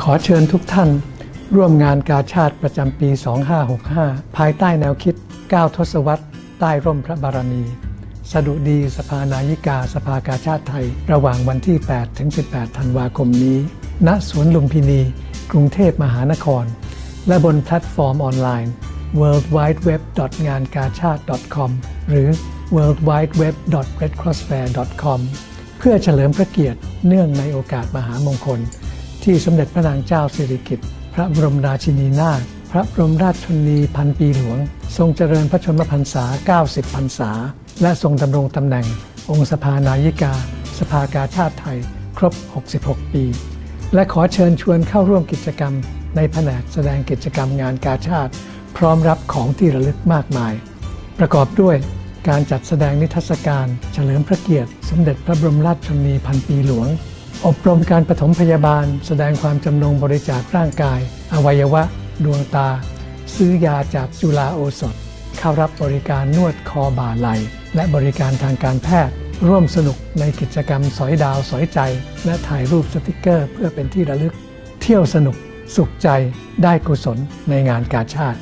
ขอเชิญทุกท่าน ร่วมงานกาชาติประจำปี 2565 ภายใต้แนวคิด 9 ทศวรรษ ใต้ร่มพระบารมี สดุดีสภานายิกาสภากาชาติไทย ระหว่างวันที่ 8 ถึง 18 ธันวาคมนี้ ณ สวนลุมพินี กรุงเทพมหานคร และบนแพลตฟอร์มออนไลน์ w w w w งานกาชาติ .com หรือ worldwideweb.redcrossfair.com เพื่อเฉลิมพระเกียรติเนื่องในโอกาสมหามงคล ที่สมเด็จพระนางเจ้าสิริกิติ์พระบรมราชินีนาถพระบรมราชชนีพันปีหลวง ทรงเจริญพระชนมพรรษา 90 พรรษา และทรงดำรงตำแหน่ง องค์สภานายิกา สภากาชาติไทย ครบ 66 ปี และขอเชิญชวนเข้าร่วมกิจกรรม ในแผนกแสดงกิจกรรมงานกาชาติ พร้อมรับของที่ระลึกมากมาย ประกอบด้วยการจัดแสดงนิทรรศการ เฉลิมพระเกียรติ สมเด็จพระบรมราชชนีพันปีหลวง อบรมการปฐมพยาบาล แสดงความจำนงบริจาคร่างกาย อวัยวะ ดวงตา ซื้อยาจากจุฬาโอสถ เข้ารับบริการนวดคอบ่าไหล และบริการทางการแพทย์ ร่วมสนุกในกิจกรรมสอยดาวสอยใจ และถ่ายรูปสติกเกอร์เพื่อเป็นที่ระลึก เที่ยวสนุกสุขใจได้กุศลในงานกาชาติ